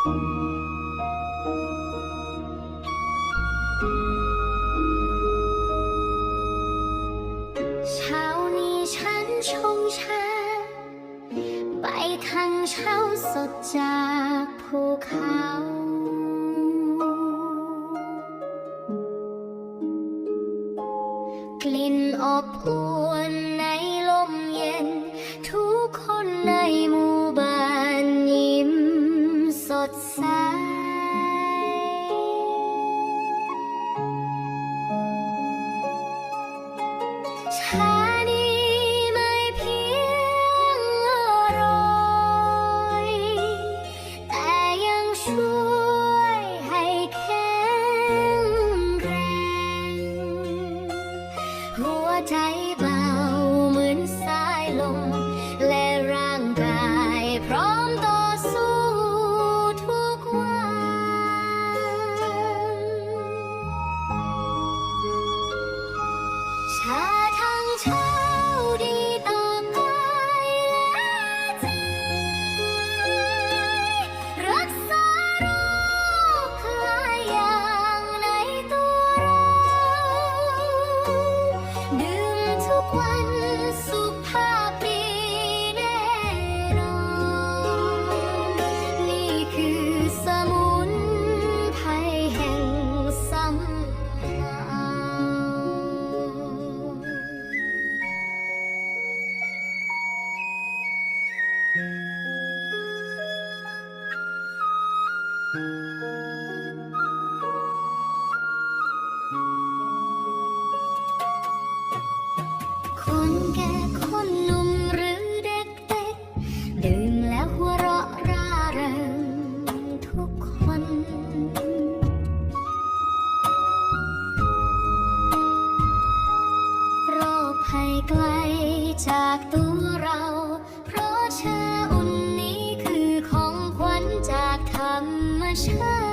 เช้านี้ฉันชงชา ไปทางเช้าสดจากภูเขา กลิ่นอบอวน ใจเบาเหมือนสายลม และร่างกายพร้อมต่อสู้ทุกวัน ชาทั้งชา คนแก่คนหนุ่มหรือเด็กๆดื่มแล้วหัวเราะร่าเริงทุกคน โรคภัยไกลจากตัวเรา 山。